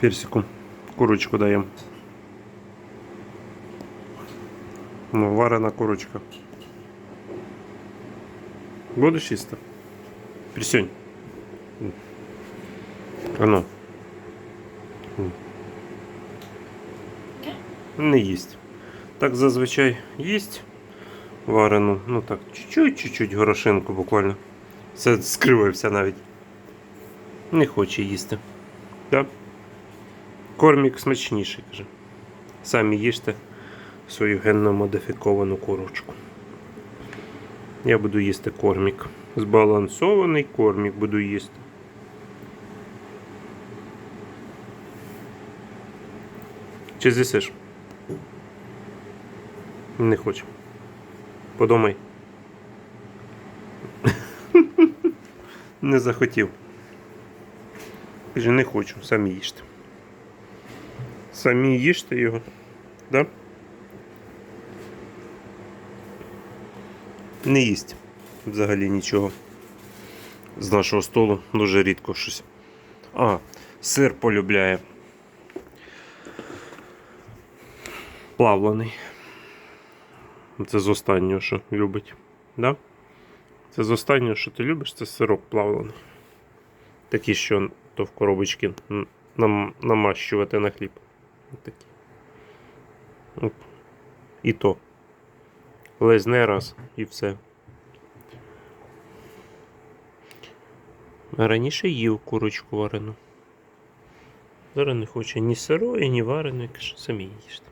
персику. Курочку даємо. Ну, варена курочка. Будеш їсти? Присунь. А ну. М. Не їсть. Так зазвичай їсть варену. Ну так, чуть-чуть, чуть-чуть горошинку буквально. Все скривився навіть. Не хоче їсти. Да? Кормік смачніший, каже. Самі їжте свою генно модифіковану курочку. Я буду їсти кормік. Збалансований кормік буду їсти. Чи з'їсиш? Не хочу. Подумай. Не захотів. Каже, не хочу, самі їжте. Самі їжте його. Да? Не їсть взагалі нічого. З нашого столу дуже рідко щось. А, сир полюбляє. Плавлений. Це з останнього, що любить. Да? Це з останнього, що ти любиш, це сирок плавлений. Такий, що то в коробочці нам, намащувати на хліб. Такі. Оп. І то. Лезне раз і все. Раніше їв курочку варену. Зараз не хоче ні сирої, ні вареної, каже, самі їжте.